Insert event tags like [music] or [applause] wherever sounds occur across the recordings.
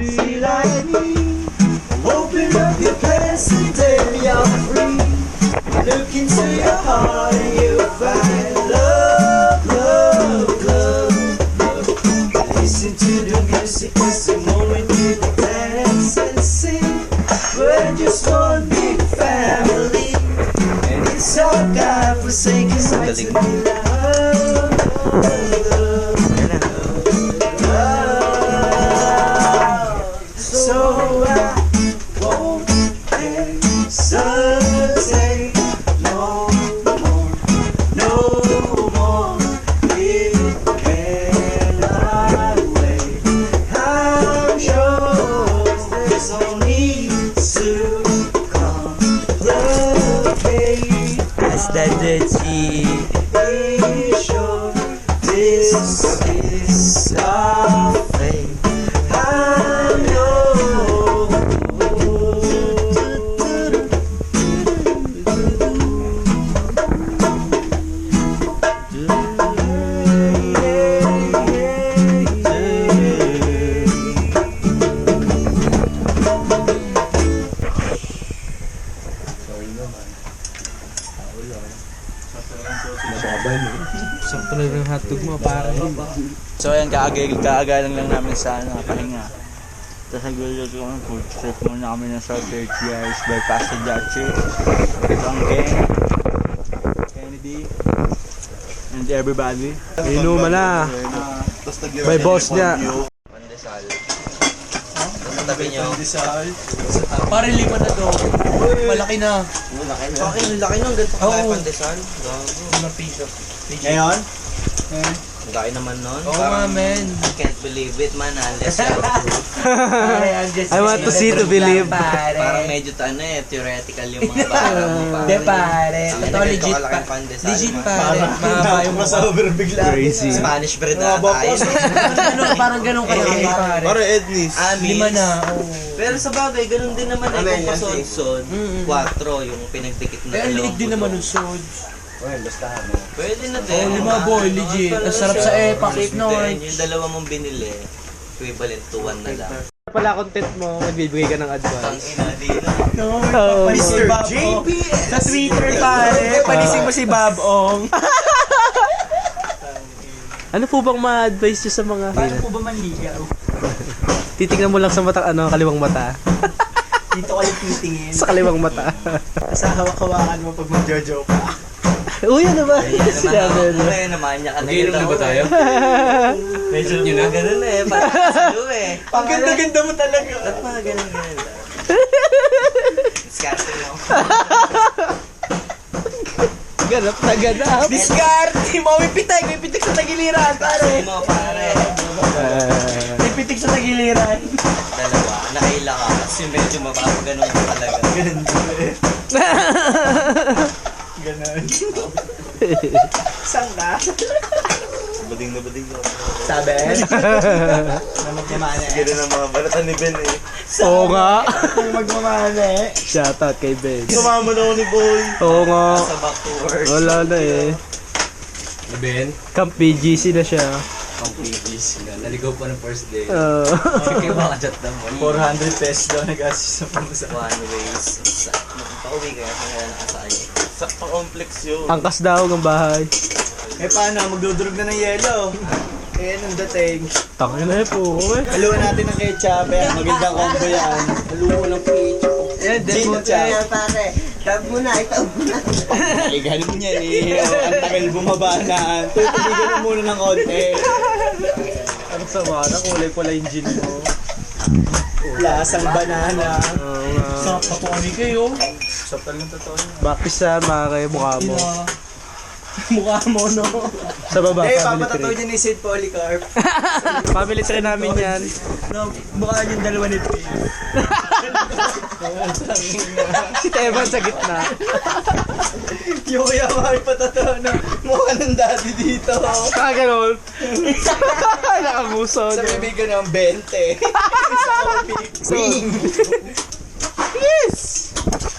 be like me. Open up your pants and me you're free. Look into your heart and you'll find love, love, love. Listen to the music, it's the moment you dance and sing. We're just one big family, and it's all God forsaken. right to be loved. Kaagay, kaagalang lang namin sa ano, pahinga. Tapos nagluluto ko ng food trip muna kami ng Southern Cheers by Pastor Jachi. Ito ang Ken, Kennedy, and everybody. Inuman na. May boss niya. Pandesal. Sa tabi niyo. Pare lima na to. Malaki na. Bakit ang laki nung ganito kaya pandesal? Mga piso. Ngayon? Ang laki naman nun. Oo nga, men. I can't believe it man, unless [laughs] you're I want to see to believe. Parang medyo ta- ano eh, theoretical yung mga bara mo [laughs] pare. Hindi, pare. Ang Ito, ganito legit kalaking pa. pandesal, Legit, man. pare. Mahaba yung mukha. over bigla. Crazy. Spanish bread ata yun. Ganun, parang ganun kalaki, pare. Para Ednis. Amis. Lima na. oo. Pero sa bagay, ganun din naman eh. Kung Mm-mm. 4 yung pinagdikit na Eh, ang liig din buto. naman ng sod. Well, basta ano. Pwede na Oh, din. lima boy, legit. Ang sarap sa epak, Cheap no? din. Yung dalawa mong binili, equivalent to 1 na lang. Pala content mo, magbibigay ka ng advice. ina, di na. Oh, Mr. JP! Sa Twitter, pare. [laughs] Panising mo si Bob Ong. ano po bang ma-advise nyo sa mga... Paano po ba manligaw? [laughs] Titignan mo lang sa mata, ano, kaliwang mata. Dito kayo titingin. sa kaliwang mata. Sa hawak-hawakan mo pag mag-jojo ka. Uy, ano ba? Sinabi ako. na. Kaya naman niya ka Mag-iinom na ba tayo? Medyo nyo na. Ganun eh. Parang salo eh. Ang ganda-ganda mo talaga. Ba't mga ganun ganun lang? Disgusting mo. Ganap na ganap. Discarte! Mawipitay! May pitik sa tagiliran, pare! Sabi mo pare. May pitik sa tagiliran. Dalawa. Nakaila ka. Kasi medyo mababa ganun talaga. Ganun. [laughs] Saan ka? Bading na bading ako. Sabi? na magmamana eh. Ganun ang mga balatan ni Ben eh. Oo nga. Ang magmamana eh. Shoutout kay Ben. Sumama na ako ni Boy. Oo nga. Sa back to work. Wala na eh. Ben? Camp BGC na siya. Ang PGs. Naligaw pa ng first day. Uh, Sige mga chat na mo. 400 pesos daw nag-assist sa pamasa. One ways. Sa, pauwi kaya sa nga nakasayo. Sa complex yun. angkas daw ng bahay. Eh paano? Magdudurog na ng yelo. Eh, anong dating? Tangin na eh po. Eh. Haluan natin ng ketchup. Eh, magandang combo yan. Haluan ng ketchup. Eh, Ketchup. pare. Tab mo na, itaw mo na. Eh, ganun yan eh. Oh, ang tagal bumaba na. Tutubigan mo muna ng konti. Ang sama na kulay pala yung gin mo. Lasang banana. Sarap po kami kayo. Sarap talagang totoo yun. Bakpisan, mga kayo mukha mo. [laughs] Mukha mo, no? Sa baba, Eh, family papatato tree. niya ni St. Polycarp. [laughs] Family tree namin yan. No, mukha yung dalawa ni Tate. Si Tevan sa gitna. [laughs] Yung kuya Mari patato na mukha ng daddy dito. Ah, ganun. Nakamuso. Sa bibig ko ng 20. Sa. Ring. Yes!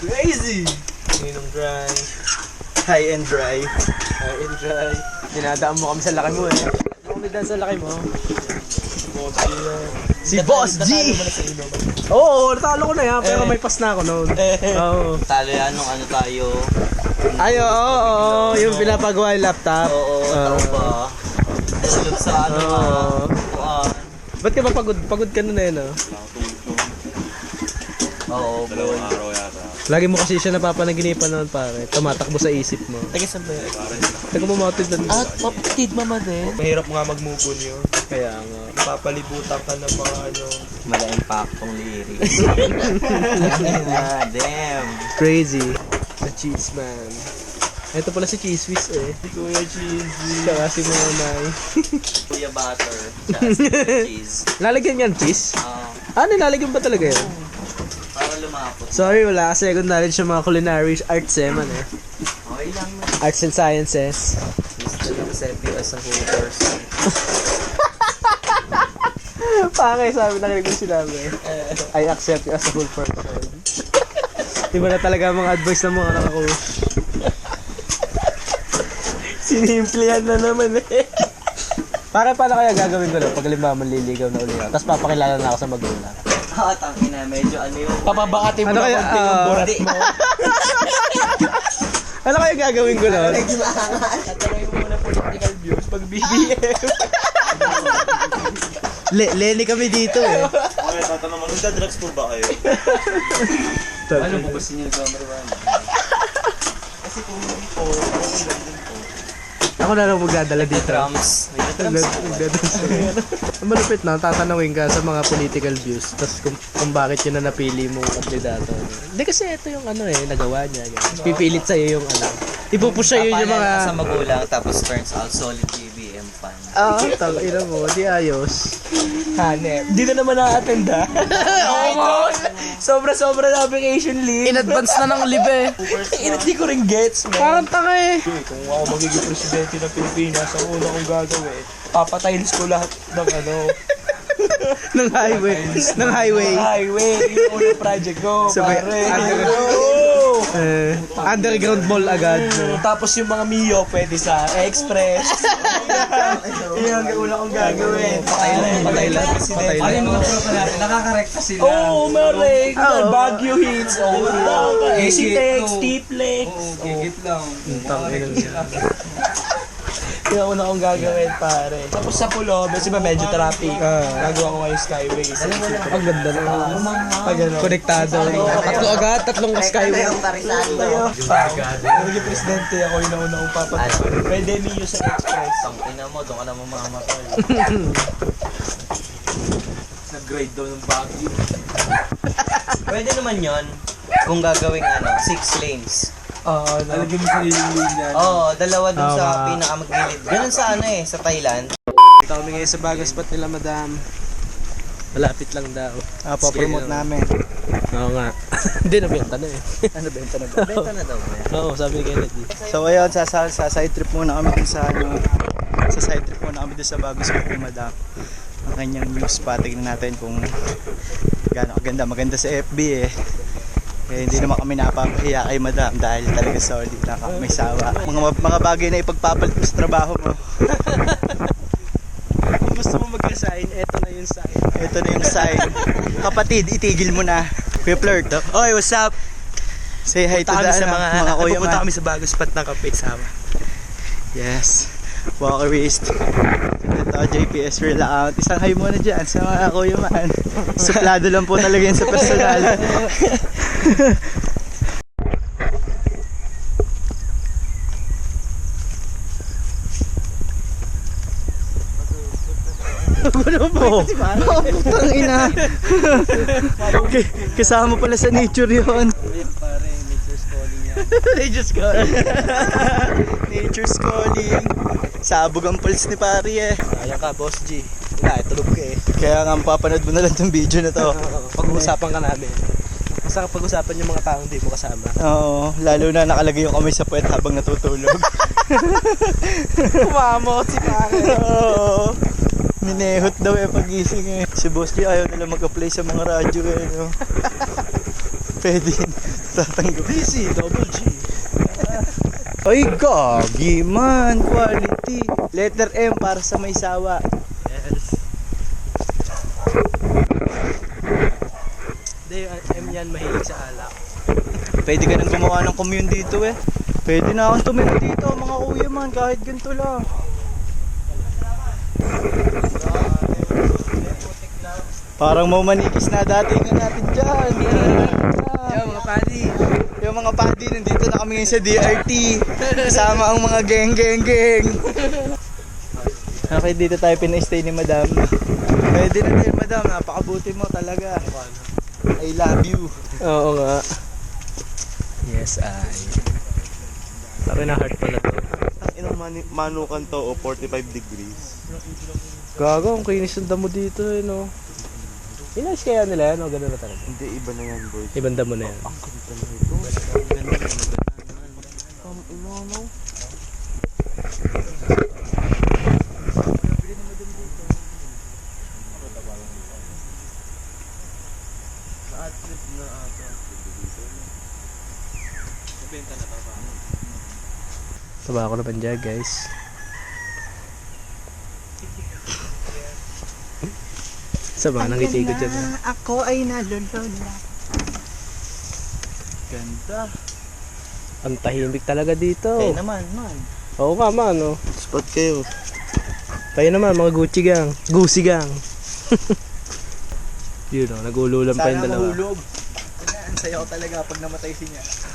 Crazy! Ninong dry. High and dry. High and dry. Dinadaan mo kami sa laki mo eh. Kami daan sa laki mo. Si Boss G! Oo, natalo ko na yan, pero may pass na ako noon. Oo. Talo yan nung ano tayo. Ay, oo, oo, oo, yung pinapagawa yung laptop. Oo, Ah. tao ba? Tulog sa ano Oo. ah. Kuan. Ba't ka ba pagod? Pagod ka na eh, no? Oo, dalawang araw yata. Lagi mo kasi siya napapanaginipan noon, pare. Tumatakbo sa isip mo. Taga saan ba yun? Taga mo mga tindan At mapatid mama din. Mahirap nga mag-move on yun. Kaya nga. Papalibutan ka ng mga ano. Mala impactong lyrics. [laughs] Ah, damn. Crazy. The cheese man. Ito pala si Cheese Whiz eh. Kuya Cheesy. Tsaka si Monay. Kuya butter. Tsaka si cheese. [laughs] Lalagyan yan cheese? Oo. Ah, nilalagyan ba talaga yan? Para lumapot. Sorry, wala kasi second knowledge sa mga culinary arts eh, man eh. Okay lang man. Arts and sciences. Ko sa as a whole person. Pakay, sabi na ko sinabi. I accept you as a whole person. Iba na talaga mga advice ng mga anak ko. Sinimplihan na naman eh. Para paano kaya gagawin ko lang pag halimbawa manliligaw na ulit ako, tapos papakilala na ako sa magulang. Ah, tangina, medyo ano yun. Papabakati mo Ano na kaya, konti yung ah, burat mo. [laughs] ano kaya gagawin ko nun? Tatanungin mo muna political views pag BBM. [laughs] Le Lenny kami dito eh. Okay, tatanong mo, nagda-drugs po ba kayo? Ano po ba sinyo sa marijuana? Kasi kung hindi po, okay lang din po. Ako na lang magdadala dito. Drums. Malupit na, tatanungin ka sa mga political views, tapos kung, kung bakit yun na napili mong kandidato. Hindi kasi ito yung ano eh, nagawa niya. Ganyan. Pipilit sa'yo yung ano. Ipupush sa'yo yung mga... sa magulang, tapos turns out solid BBM fan. Ah, tang ina mo, di ayos. Hanep. Di na naman na-attend ha. [laughs] Sobra-sobra na vacation leave. In advance na ng libe. Hindi ko rin gets, man. Parang tanga eh. Kung ako magiging presidente ng Pilipinas, ang una kong gagawin, papatiles ko lahat ng ano, [laughs] ng highway. ng highway. highway. Yung unang project ko, Sabay- pare. [laughs] under- Oo. Eh, underground mall agad. No? Tapos yung mga Mio, pwede sa Express. [laughs] Yun ang una kong gagawin. Patay lang, patay lang. Patay lang. Ay, mga tropa natin, nakaka-recta sila. Oo, oh, Marek. Oo. Baguio hits. Oo, oh, Easy Text, Tiplex. Tang ina mo. Yung una kong gagawin, pare. Tapos sa pulo, kasi ba medyo traffic. Ah. Gagawa ko kayo skyway. Ang ganda na. Pag ano. Konektado. Tatlo agad, tatlong skyway. Yung karisado. Kung naging presidente ako, yung nauna kong papatuloy. Pwede Mio sa Express. Ang ina mo, doon ka na mamamatay. [laughs] Nag-grade daw ng Baguio. Pwede naman yon kung gagawing ano, six lanes. Oo, nalagyan mo sa lilin yan. Oo, dalawa dun sa Tama. pinakamagilid. Ganun sa ano eh, sa Thailand. Ito kami ngayon sa bago spot nila, madam. Malapit lang daw. Ah, papromote Sige, namin. Oo nga. [laughs] Hindi, nabenta na eh. Ano benta na ba? [laughs] Benta na daw ba yan? Oo, sabi ni Kennedy. So ayun, sa, sa, sa side trip muna kami dun sa ano, sa side trip muna kami dun sa bago spot ni Madam. Ang kanyang new spot, tignan natin kung gaano kaganda. Maganda sa FB eh. Eh, hindi naman kami napapahiya kay Madam dahil talaga solid na may sawa. Mga, mga bagay na ipagpapalit mo sa trabaho mo. [laughs] Kung gusto mo mag-resign, eto na yung sign. Ito na yung sign. Kapatid, itigil mo na. Kuya Flirt. Oy, what's up? Say hi to the kami sa ano, mga, mga kuya pupunta kami sa bago spot ng kape sama. Yes. Walkerist. Ito, JPS Real Out. Isang hi muna dyan sa mga kuya man. [laughs] Suplado lang po talaga yan sa personal. [laughs] Ano po? Oh, putang ina. K- Kasama pala sa nature yon. Pare, nature's calling yan. Nature's calling. Nature's calling. Sabog ang pulse ni pari eh. Ayan ka, Boss G. Wala, eh, tulog ka eh. Kaya nga papanood mo na lang tong video na to. Pag-uusapan ka namin. Basta pag-usapan yung mga taong di mo kasama. Oo, lalo na nakalagay yung kamay sa puwet habang natutulog. [laughs] Kumamot si pare. Oo. Minehot daw eh pagising eh. Si Boss G ayaw nila mag-apply sa mga radyo eh. No? [laughs] Pwede yun. Tatanggap. Busy, double G. Ay, gagi man. Quality. Letter M para sa may sawa. Yes. Yan, mahilig sa alak. Pwede ka nang gumawa ng commune dito eh. Pwede na akong tumira dito, mga kuya man, kahit ganito lang. Parang maumanikis na dati nga natin dyan. Yo, mga padi. Yung mga padi, nandito na kami ngayon sa DRT. Kasama ang mga geng geng geng. Okay, dito tayo pina-stay ni madam. Pwede na din madam, napakabuti mo talaga. I love you. Oo nga. Yes, I. Sabi na heart pala to. Inang mani- manukan to o 45 degrees. Gago, ang kinis ng damo dito eh, no? Inayos kaya nila yan, o gano'n na talaga? Hindi, iba na yan boy. Ibang damo na yan. Taba ako naman dyan, guys. Sama, nangiti ko dyan. Ako ay nalulula. Ganda. Ang tahimik talaga dito. Eh naman, man. Oo nga, man, no? Spot kayo. Tayo naman, mga Gucci gang. Gucci gang. Yun, no? Nagululan pa yung Sana dalawa. mahulog. Ang saya ko talaga pag namatay si niya.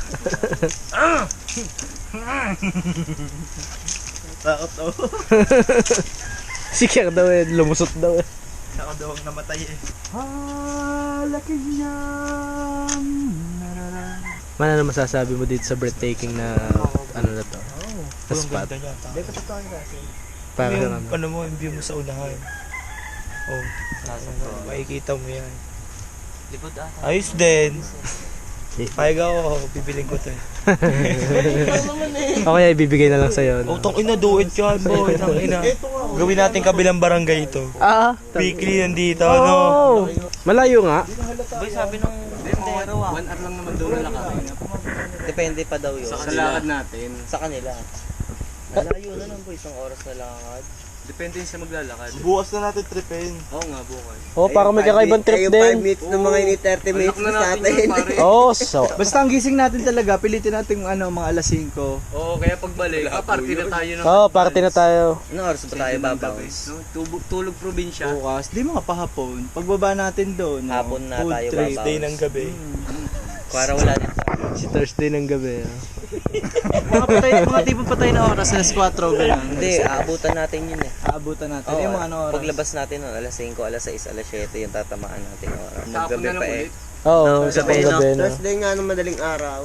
Takot oh. Si Kier daw eh, lumusot daw eh. Ako daw ang namatay eh. Man, ano masasabi mo dito sa breathtaking na ano na to? Na spot. Hindi ko totoo yun kasi. Para yung, ano? ano mo, yung view mo sa unahan. Oh, makikita mo yan. Ayos din. [laughs] Payag ako, bibiling ko to eh. [laughs] O kaya ibibigay na lang sa'yo. Oh, No? tong ina, do it yan, boy. Tang ina. Gawin natin kabilang barangay ito. Ah, Weekly nandito, ano? Oh, malayo nga. Boy, sabi nung tendero ah. One hour lang naman doon nalakad. Depende pa daw yun. Sa kanila. natin. Sa kanila. Malayo na lang boy, isang oras na lakad. Depende sa maglalakad. Bukas na natin tripin. Oo nga, bukas. Oh, para may kakaibang trip Ayun, 5 din. minutes ng mga ini 30 minutes na sa atin. [laughs] Oh, so. Basta ang gising natin talaga, pilitin natin ano, mga alas 5. Oo, kaya pagbalik, paparty na tayo ng... Oh, party na tayo. Ano oras ba tayo babaws? Tulog, tulog probinsya. Bukas, di mga pahapon. Pagbaba natin doon. no? Hapon na Food tayo trip. babaws. Day ng gabi. Para wala din tayo. Si Thursday ng gabi. ah. [laughs] mga patay, mga tipo patay na oras, alas 4, ganyan. Hindi, aabutan natin yun eh. Aabutan natin. Oo, yung mga ano oras. paglabas natin nun, alas 5, alas 6, alas 7, yung tatamaan natin yung oras. Maggabi pa eh. Oo, sa Gabi, no? panggabi no. Thursday nga nung madaling araw.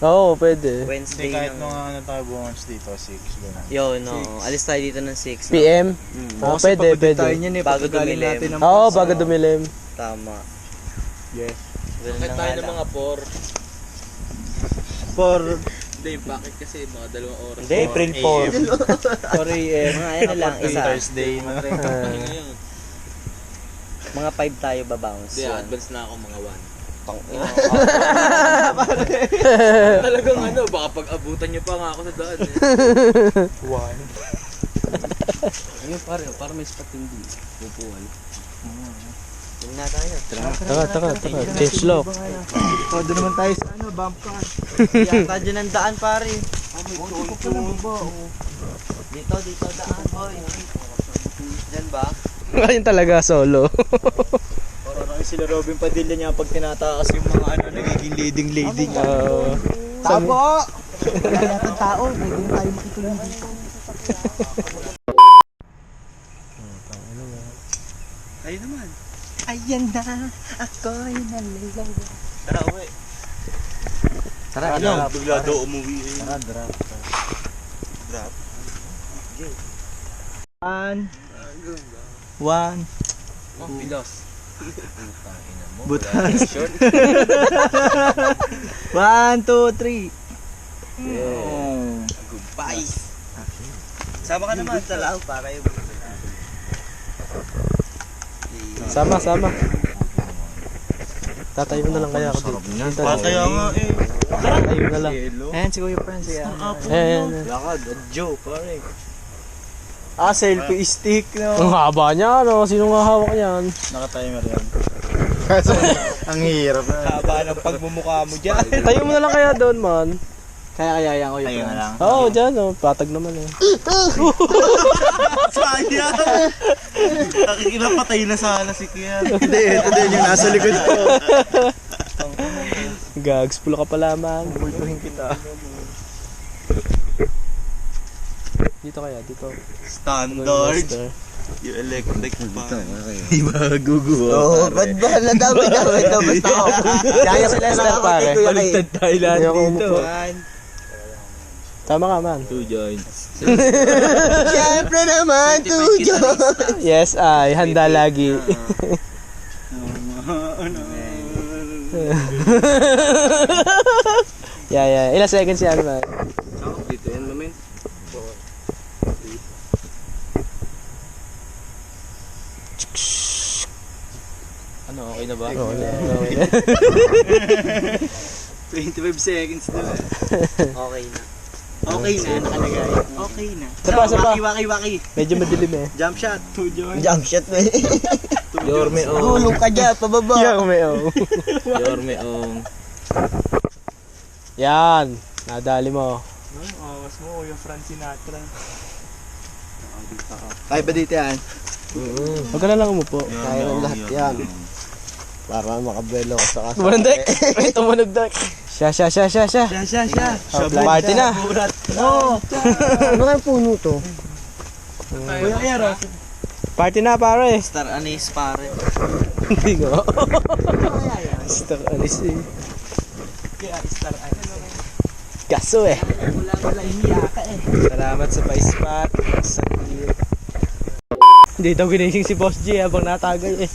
Oo, pwede. Wednesday kahit ng... mga ano tayo bukas dito, 6, gano'n. Yo, no. Alis tayo dito ng 6. PM? Mm, Oo, Kasi pwede, pagod din pwede. tayo niyan eh, Bago pagkagaling dumilim. natin ng Oo, bago dumilim. Tama. Yes. Ganun na nga lang. For Hindi, bakit kasi mga dalawang oras. April 4. 4 a.m. Mga ano lang, isa. Thursday na. Mga [laughs] 5 tayo babounce. Hindi, advance na ako mga 1. Pang, [laughs] Talagang ano, baka pag-abutan niyo pa nga ako sa daan eh. One. Ayun pare, para may spot hindi. Pupuan. Na tayo. Taka, taka, taka. Change lock. Oh, doon naman tayo sa ano, bump car. Yata [laughs] dyan ang daan pare. Dito, dito daan. Hoy. Dyan ba? [laughs] Ayun talaga, solo. Parang sila Robin Padilla niya pag tinatakas yung mga ano, nagiging leading leading. Oo. Tapo! Wala tao, pwede na tayo makituloy dito. Ayun naman. Ayan na, ako'y nalilaw. Tara, uwi. Tara, Ano? Bigla daw umuwi eh. Tara, drop. Drop. One. One. Pilos. Butas. [laughs] One, two, three. Yeah. Goodbye. Sama ka naman sa lao para yung Sama, sama. Tatayo na lang kaya ako dito. Dito Ah, na. kaya nga eh. Tatayo na lang. Ayan si Kuya Franz. Ayan. Ayan, ayan. Lakad, a Joe, pare. Ah, selfie stick, Ang no? haba niya, ano? Sino nga hawak niyan? Naka-timer yan. [laughs] Kaso, ang hirap. Haba ng pagmumukha mo dyan. Tayo mo na lang kaya doon, man. Kaya kaya yan ko yung Ayun lang. Oo, oh, dyan, oh. Patag naman, eh. Sayang! Nakikinapatay na sana si Kian. Hindi, ito din yung nasa likod ko. Gags, pula ka pa lamang. Bultuhin kita. Dito kaya, dito. Standard. Yung electric pa. Iba, gugu. Oo, ba't ba? Nadami-dami na basta ako. Kaya sa Lester pare. Baliktad tayo lahat dito. Tama ka, man. Two joints. [laughs] Siyempre naman, tujo. Yes, ay. Handa lagi. yeah, yeah. Ilang seconds yan, man? Dito yan, mamen. Ano, okay na ba? Oo, yeah. Okay [laughs] na. 25 seconds na. Okay na. Okay na, nakalagay. Okay na. Sapa, sapa. Waki, waki, Medyo madilim eh. Jump shot. Two joints. Jump shot na eh. Yorme oh. Gulong ka dyan, pababa. [laughs] May oh. Yorme oh. Yan. Nadali mo. Awas mo, Kuya Fran Sinatra. Kaya ba dito yan? Huwag ka na lang umupo. Kaya lahat yan. Para makabelo ko sa kaso. Tumunog dek. Ay, tumunog dek. Siya, siya, siya, siya, siya. Siya, siya, siya. Oh, party na. Ano kayong puno to? Kuya Ero. Party na, pare. Star anise pare. Hindi nga. Star alis eh. Kaso eh. Salamat sa pa-spot. Sa Hindi daw ginising si Boss G habang natagay eh.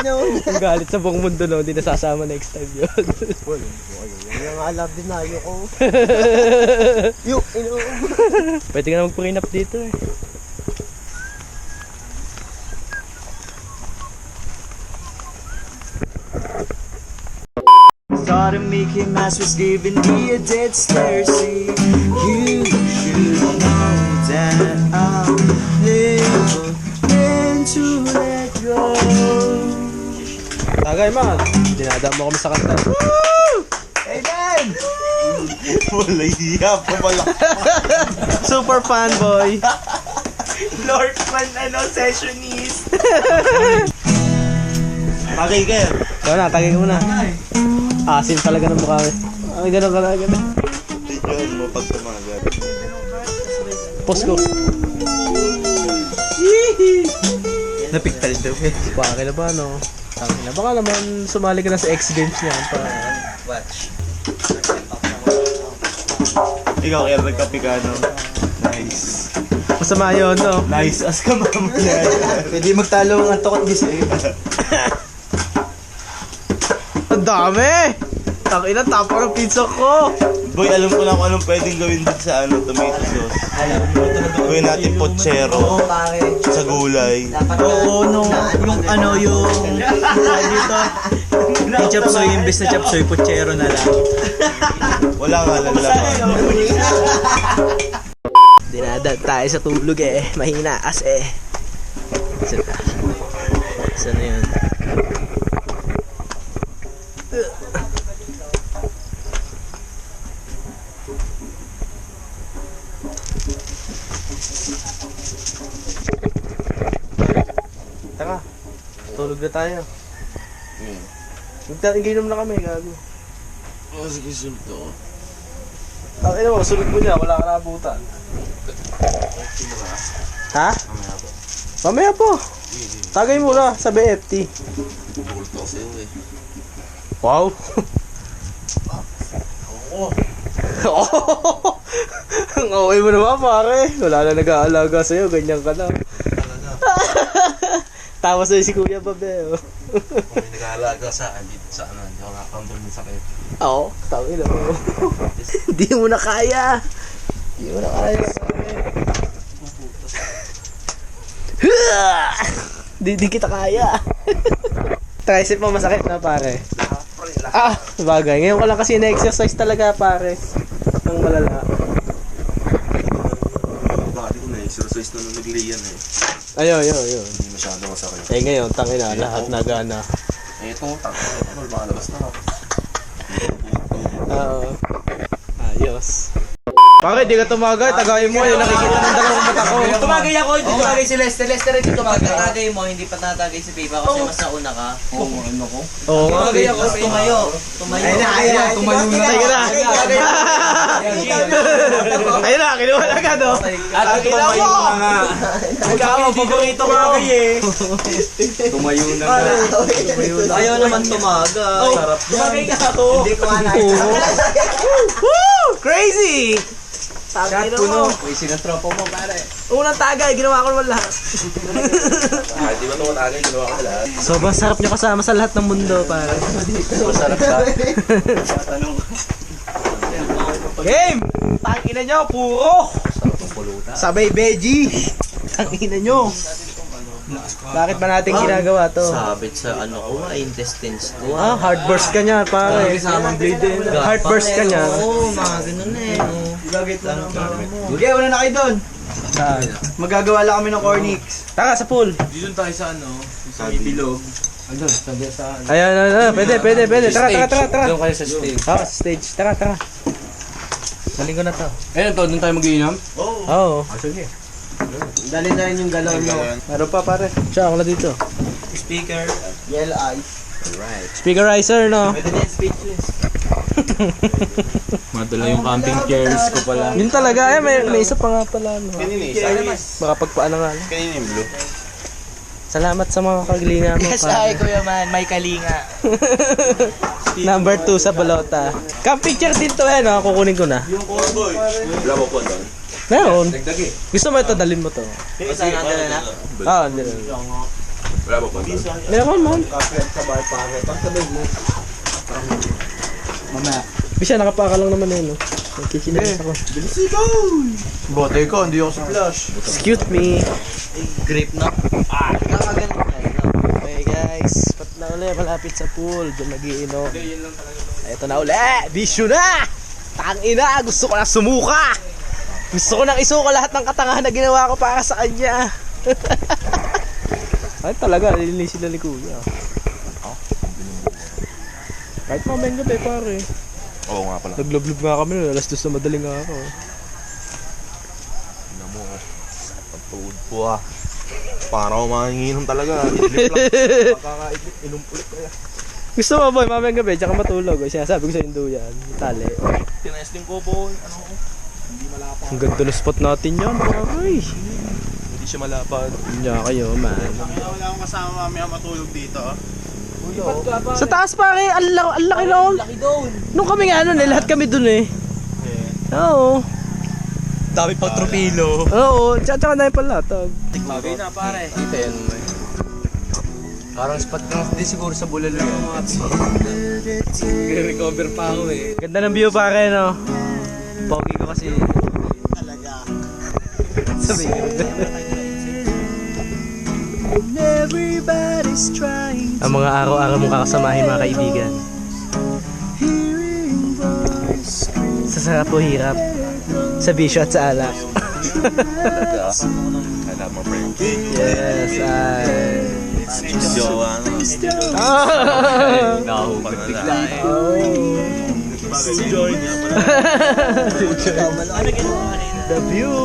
Galit na Ang galit sa buong mundo no, hindi nasasama next time yun. Yung alam din na ko. [laughs] Yung, ino. Pwede ka na mag-prenup dito eh. Thought of Mickey Mouse was giving me a dead stare. See, you Tagay man. Dinadama kami sa kanta. [laughs] Wala hiya pa pala. [laughs] Super fanboy. [laughs] Lord man, ano, sessionist. Bagay ka yan. Ikaw na, tagay ka muna. Asin talaga ng mukha eh. Ay, ganun ka na, ganun. Yun mo pag tumagal. Post ko. Napiktal daw eh. Bakit na ba, no? Tangin na. Baka naman sumali ka na sa X Games niya. Pa. Ikaw kaya nagkape ka, no? Nice. Masama yun, no? Nice as ka mamaya. Pwede magtalo ang antok at gising. Ang dami! Tangin na, tapos ng pizza ko. Boy, alam ko na kung anong pwedeng gawin dito sa ano, tomato sauce. Gawin natin pochero sa gulay. Oo, no. Yung ano, yung... dito. Yung chapsoy, imbes na chapsoy, puchero na lang. Wala nga lang laman. Dinadad tayo sa tulog eh. Mahina kasi. Saan na? Saan na yun? Tulog na tayo. Hmm. Magta-iginom na kami, gago. Oh, sige, sulto. Ang ina mo, sunod mo niya, wala ka naabutan. Ha? Mamaya po. Tagay mo na sa BFT. Wow. [laughs] Oo. Ang okay mo naman pare. Wala na nag-aalaga sa'yo, ganyan ka na. Tawa sa'yo si Kuya Babe. oh. Kung may nag-aalaga sa akin sa ano, hindi ako nakakamdam ng sakit. Oo, na mo. Hindi mo na kaya. Hindi mo na kaya. Di, di kita kaya. Tricep mo masakit na pare. Ah, bagay. Ngayon ko lang kasi na-exercise talaga pare. Ang malala. Bakit ko na exercise na nung nagliyan eh. Ayun, ayun, ayun. Hindi masyado masakit. Eh ngayon, tangina, lahat na gana. Eh, itong utang. Ano, lumalabas na ako. Oo. Bakit di ka tumagay? Tagayin mo, yun nakikita ng dalawang mata ko. Tumagay ako, hindi tumagay si Lester. Lester, hindi tumagay. Pag mo, hindi pa tatagay si Pipa kasi mas nauna ka. Oo nga. Tumagay ako, tumayo. Tumayo. Ayun na, ayun na. Tumayo na. Sige na. [laughs] Ayun na, kinuha na agad oh. At tumayo na nga. Ikaw, paborito ko ako eh. Tumayo na. Ayaw naman tumaga. Sarap Tumagay ka ako. Hindi ko nga nakita. Woo! Crazy! Shot puno. Uy, sinatropo mo, pare. Unang tagay, ginawa ko naman lahat. [laughs] Ah, di ba ito matagay? Ginawa ko lahat. Sobrang sarap nyo kasama sa lahat ng mundo, pare. Masarap ka. Game! Tangina nyo, puro! Sabay veggie! Tangina nyo! Bakit ba natin ginagawa to? Sabit sa ano ko, ah, intestines ko. Ah, hard burst ka niya, pare. Hard burst ka niya. Oo, mga ganun eh. oh. Sige, una na kayo doon. Magagawa lang kami ng cornix. Taka sa pool. Dito tayo sa ano, sa ibilog. Ayan, ayan, ayan. Pwede, pwede, pwede. Tara, tara, tara, tara. Doon kayo sa stage. Ah, stage. Tara, tara. Galing ko na to. Ayun to, doon tayo mag-iinom. Oo. Dali na rin yung galon mo. Meron pa, pare. Siya, ako na dito. Speaker. Yellow eyes. Speakerizer, no? Pwede din speechless. [laughs] Madala yung camping chairs ko pala. Yun talaga. Ay, may, may isa pa nga pala, no? Kanina isa. Baka pagpaano nga lang. Kanina yung blue. Salamat sa mga kaglinga mo, pare. kuya man, may kalinga. [laughs] Number 2 sa balota. Camp picture din to, eh, no? Kukunin ko na. Wala mo po doon. Meron. Gusto mo ito, dalhin mo to. Saan ang dala na? Ah, hindi na. Wala mo po doon. Meron, man. Mamaya. Bisa, nakapaka lang naman yun, no? Nagkikinis ako. Bote ko, hindi ako sa flash. Excuse me. Grape na. Ah, nakaganon na. Okay guys, pat na uli, malapit sa pool, doon nagiinom. Ito na uli, bisyo na! Tangina, gusto ko na sumuka! Gusto ko nang isuko lahat ng katangahan na ginawa ko para sa kanya. [laughs] Ay talaga, lilinisin na ni Kuya. Kahit mamayang gabi pare. Oo nga pala. Nagloblog nga kami nun, alas dos na madaling nga ako. Tignan mo. Ang tuhod po ah. Para ako manginginom talaga. Idlip lang. [laughs] Makakaidlip. Inom ulit kaya. Gusto mo boy, mamayang gabi, tsaka matulog. Sinasabi ko sa indo yan, tali. Tinesting ko po. Ano malapad. Ang ganda ng spot natin yan, pare. Hindi siya malapad. Hindi kayo, man. Wala akong kasama mamaya matulog dito. ah. Sa taas pare, ang laki, ang laki noon. Laki doon. Nung kami nga ano, eh, lahat kami dun eh. Oo. Dami pang tropilo. Oo, tsaka tsaka na yung palatag. Bagay na pare. Ito yan mo eh. Parang spot lang din siguro sa bulalo yung mga recover pa ako eh. Ganda ng view pare, no? Pogi ko kasi. Talaga. Sabi ko. Everybody's trying Ang mga araw-araw mong kakasamahin mga kaibigan. Sa sarap o hirap. Sa bisyo at sa alak. Yes, ay. Jowa, ano. Ah! Nahubad bigla eh. Oh. Joy niya pala. Ano ginawa kanina? The view.